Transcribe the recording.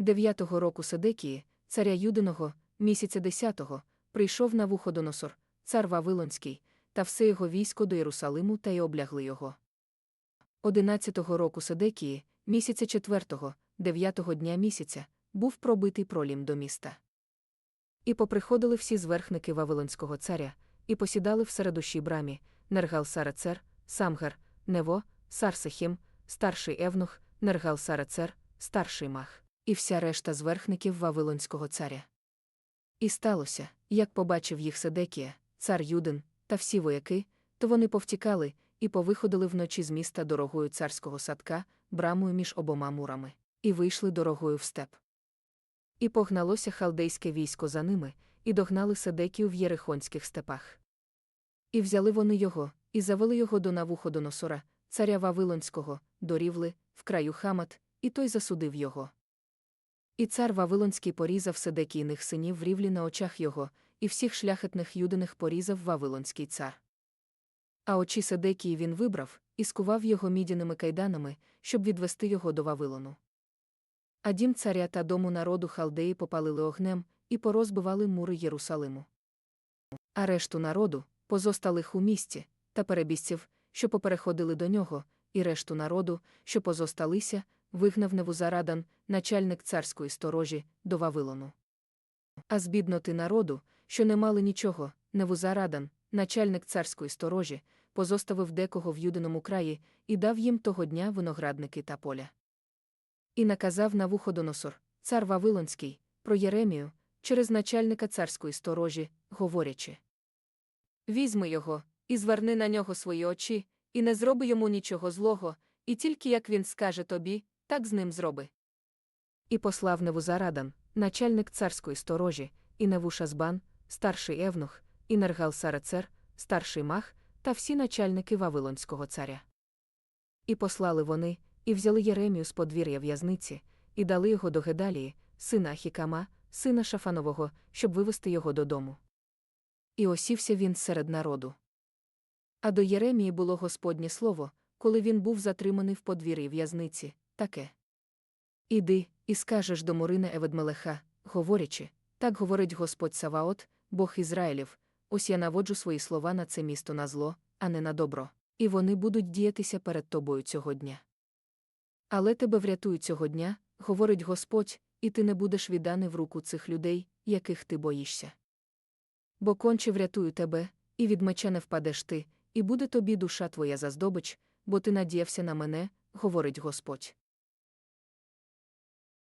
дев'ятого року Седекії, царя Юдиного, місяця десятого, прийшов на Вуходоносор, цар Вавилонський, та все його військо до Єрусалиму та й облягли його. Одинадцятого року Седекії, місяця четвертого, дев'ятого дня місяця, був пробитий пролім до міста. І поприходили всі зверхники Вавилонського царя, і посідали в середущій брамі, Нергал Сарацер, Самгар, Нево, Сарсехім, старший Евнух, Нергал Сарацер, старший Мах, і вся решта зверхників Вавилонського царя. І сталося, як побачив їх Седекія, цар Юдин, та всі вояки, то вони повтікали і повиходили вночі з міста дорогою царського садка, брамою між обома мурами, і вийшли дорогою в степ. І погналося халдейське військо за ними, і догнали Седекію в Єрихонських степах. І взяли вони його, і завели його до Навуходоносора, царя Вавилонського, до Рівли, в краю Хамат, і той засудив його. І цар Вавилонський порізав Седекійних синів в рівлі на очах його, і всіх шляхетних юдиних порізав Вавилонський цар. А очі Седекії він вибрав і скував його мідяними кайданами, щоб відвести його до Вавилону. А дім царя та дому народу халдеї попалили огнем і порозбивали мури Єрусалиму. А решту народу, позосталих у місті, та перебіжців, що попереходили до нього, і решту народу, що позосталися, вигнав Невузарадан, начальник царської сторожі, до Вавилону. А з бідноти народу, що не мали нічого, Невузарадан, начальник царської сторожі, позоставив декого в юдиному краї і дав їм того дня виноградники та поля. І наказав Навуходоносор, цар Вавилонський, про Єремію, через начальника царської сторожі, говорячи. Візьми його, і зверни на нього свої очі, і не зроби йому нічого злого, і тільки як він скаже тобі, так з ним зроби. І послав Невузарадан, начальник царської сторожі, і Невушазбан, старший Евнух, і Нергал Сарацер, старший Мах, та всі начальники Вавилонського царя. І послали вони, і взяли Єремію з подвір'я в'язниці, і дали його до Гедалії, сина Ахікама, сина Шафанового, щоб вивести його додому. І осівся він серед народу. А до Єремії було Господнє слово, коли він був затриманий в подвір'ї в'язниці, таке. Іди, і скажеш до Морина Еведмелеха, говорячи, так говорить Господь Саваот, Бог Ізраїлів, ось я наводжу свої слова на це місто на зло, а не на добро, і вони будуть діятися перед тобою цього дня. Але тебе врятують цього дня, говорить Господь, і ти не будеш відданий в руку цих людей, яких ти боїшся. Бо конче врятую тебе, і від меча не впадеш ти, і буде тобі душа твоя за здобич, бо ти надіявся на мене, говорить Господь.